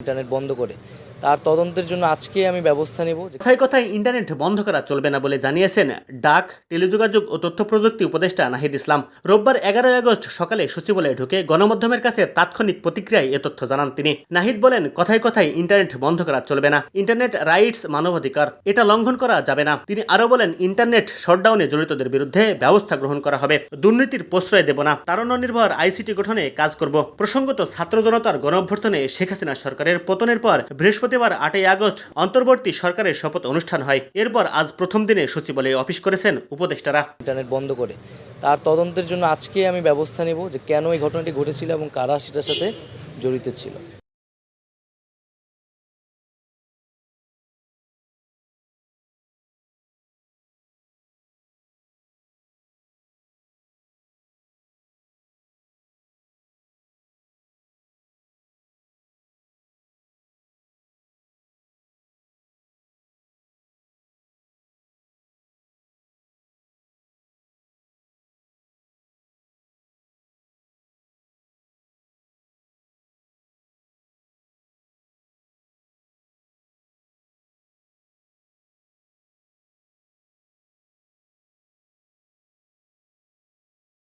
Internet বন্ধ করে। তার তদন্তের জন্য আজকে আমি ব্যবস্থা নেব কথায় কথায় ইন্টারনেট বন্ধ করা চলবে না বলে জানিয়েছেন ডাক, টেলিযোগাযোগ ও তথ্য প্রযুক্তি উপদেষ্টা নাহিদ ইসলাম। রোববার এগারোই আগস্ট সকালে সচিবালয়ে ঢুকে গণমাধ্যমের কাছে তাৎক্ষণিক প্রতিক্রিয়ায় এ তথ্য জানান তিনি। নাহিদ বলেন, কথায় কথায় ইন্টারনেট বন্ধ করা চলবে না। ইন্টারনেট রাইটস মানবাধিকার, এটা লঙ্ঘন করা যাবে না। তিনি আরও বলেন, ইন্টারনেট শটডাউনে জড়িতদের বিরুদ্ধে ব্যবস্থা গ্রহণ করা হবে। দুর্নীতির প্রশ্রয় দেব না। তারণ্য নির্ভর আইসিটি গঠনে কাজ করব। প্রসঙ্গত ছাত্র জনতার গণ অভ্যর্থনে শেখ হাসিনা সরকারের পতনের পর বৃহস্পতিবার আটই আগস্ট অন্তর্বর্তী সরকারের শপথ অনুষ্ঠান হয়। এরপর আজ প্রথম দিনে সচিবালয়ে অফিস করেছেন উপদেষ্টারা। ইন্টারনেট বন্ধ করে। তার তদন্তের জন্য আজকে আমি ব্যবস্থা নেব যে কেন এই ঘটনাটি ঘটেছিল এবং কারা সেটার সাথে জড়িত ছিল।